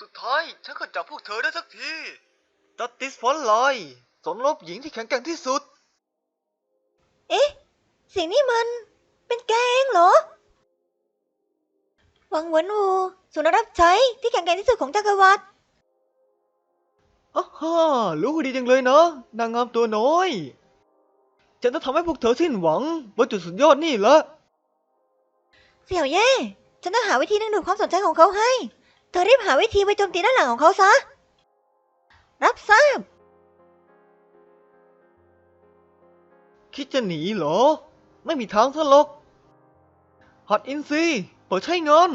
สุดท้ายฉันก็จับพวกเธอได้สักทีตัดติสฟอนไลน์สมรบหญิงที่แข็งแกร่งที่สุด เอ๊ะ เสียงนี่มัน เป็นแกเองเหรอหวังเหวินวูสุนัขรับใช้ที่แข็งแกร่งที่สุดของจักรวรรดิอ้าฮ่ารู้ดีจังเลยนะนางงามตัวน้อย ฉันจะทำให้พวกเธอสิ้นหวังบนจุดสุดยอดนี่ละ เสี่ยวเย่ ฉันต้องหาวิธีดึงดูดความสนใจของเขาให้ เธอรีบหาวิธีไปโจมตีด้านหลังของเขาซะ รับทราบ คิดจะหนีเหรอ ไม่มีทางซะหรอกฮอตอินซีเปิดใช้งาน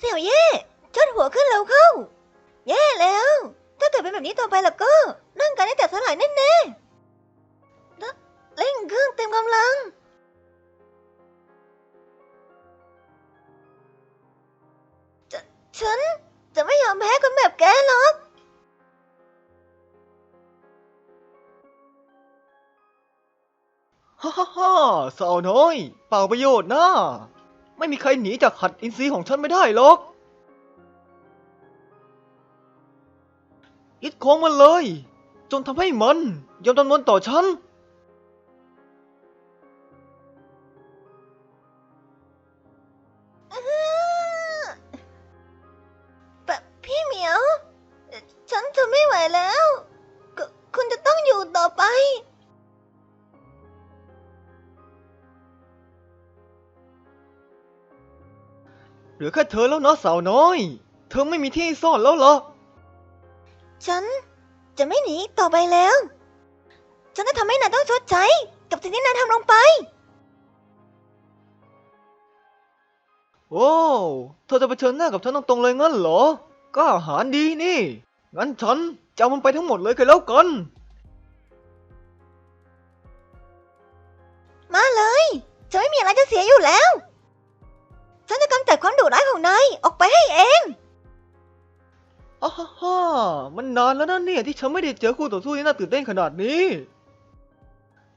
เสี่ยวเย่ชดหัวขึ้นแล้วเข้า แย่แล้ว ถ้าเกิดเป็นแบบนี้ต่อไปแล้วก็ร่างกายได้แตกสลายแน่ๆแล้วเร่งเครื่องเต็มกำลังฉันจะไม่ยอมแพ้คนแบบแกหรอกฮ่าฮ่าฮ่าสาวน้อย เปล่าประโยชน์นะ ไม่มีใครหนีจากหัดอินซีย์ของฉันไม่ได้หรอก อิดของมันเลย จนทำให้มันยอมจำนวนต่อฉัน แบบพี่เหมียว ฉันจะไม่ไหวแล้ว คุณจะต้องอยู่ต่อไป เหลือแค่เธอแล้วนะสาวน้อย เธอไม่มีที่ซ่อนแล้วเหรอ ฉันจะไม่หนีอีกต่อไปแล้ว ฉันจะทำให้นายต้องชดใช้ กับสิ่งที่นายทำลงไป โอ้เธอจะเผชิญหน้ากับฉันตรงๆเลยงั้นเหรอ ก็อาหารดีนี่ งั้นฉันจะเอามันไปทั้งหมดเลยก็แล้วกัน มาเลยฉันไม่มีอะไรจะเสียอยู่แล้ว นายออกไปให้เองอ้าฮ่าฮ่ามันนานแล้วนะเนี่ยที่ฉันไม่ได้เจอคู่ต่อสู้ที่น่าตื่นเต้นขนาดนี้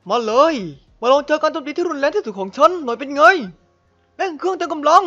มาเลย มาลองเจอการโจมตีที่รุนแรงที่สุดของฉันหน่อยเป็นไงเร่งเครื่องเต็มกำลัง